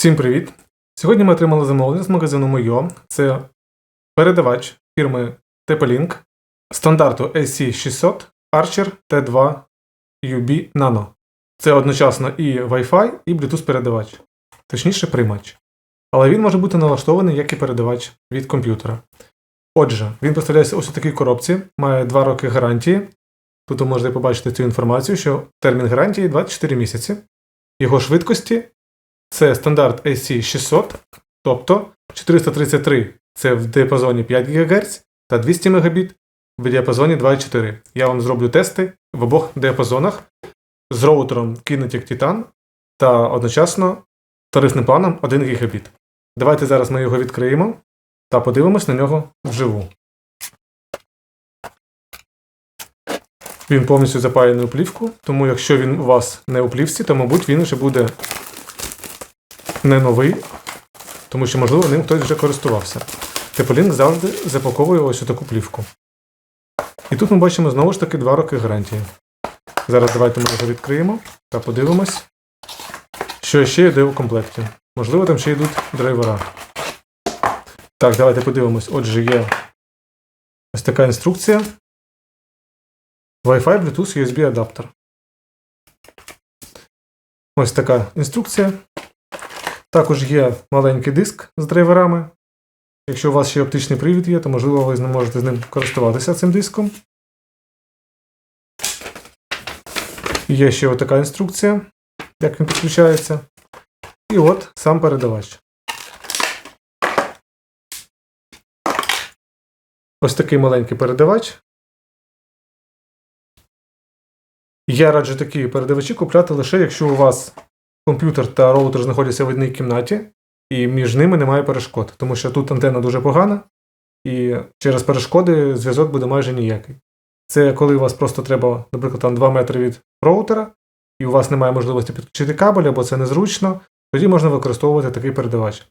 Всім привіт! Сьогодні ми отримали замовлення з магазину Мойо. Це передавач фірми TP-Link стандарту AC600 Archer T2 UB Nano. Це одночасно і Wi-Fi, і Bluetooth передавач, точніше приймач. Але він може бути налаштований як і передавач від комп'ютера. Отже, він представляється ось у такій коробці, має 2 роки гарантії. Тут ви можете побачити цю інформацію, що термін гарантії 24 місяці. Його швидкості це стандарт AC600, тобто 433 це в діапазоні 5 ГГц та 200 Мбіт в діапазоні 2,4. Я вам зроблю тести в обох діапазонах з роутером Kinetic Titan та одночасно тарифним планом 1 Гбіт. Давайте зараз ми його відкриємо та подивимось на нього вживу. Він повністю запаяний у плівку, тому якщо він у вас не у плівці, то, мабуть, він вже буде не новий, тому що, можливо, ним хтось вже користувався. Теполінк завжди запаковує ось таку плівку. І тут ми бачимо знову ж таки 2 роки гарантії. Зараз давайте ми його відкриємо та подивимось, що ще йде у комплекті. Можливо, там ще йдуть драйвера. Так, давайте подивимось. Отже, є ось така інструкція. Wi-Fi, Bluetooth, USB адаптер. Ось така інструкція. Також є маленький диск з драйверами. Якщо у вас ще оптичний привід є, то можливо ви можете з ним користуватися цим диском. Є ще отака інструкція, як він підключається. І от сам передавач. Ось такий маленький передавач. Я раджу такі передавачі купляти лише, якщо у вас комп'ютер та роутер знаходяться в одній кімнаті, і між ними немає перешкод, тому що тут антенна дуже погана, і через перешкоди зв'язок буде майже ніякий. Це коли у вас просто треба, наприклад, там 2 метри від роутера, і у вас немає можливості підключити кабель, або це незручно, тоді можна використовувати такий передавач.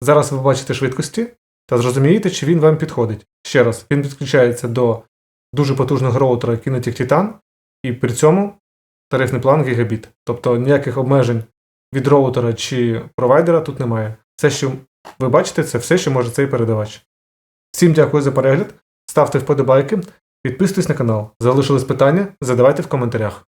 Зараз ви бачите швидкості та зрозумієте, чи він вам підходить. Ще раз, він підключається до дуже потужного роутера Kinetic Titan, і при цьому тарифний план гігабіт. Тобто ніяких обмежень від роутера чи провайдера тут немає. Все, що ви бачите, це все, що може цей передавач. Всім дякую за перегляд. Ставте вподобайки, підписуйтесь на канал. Залишились питання, задавайте в коментарях.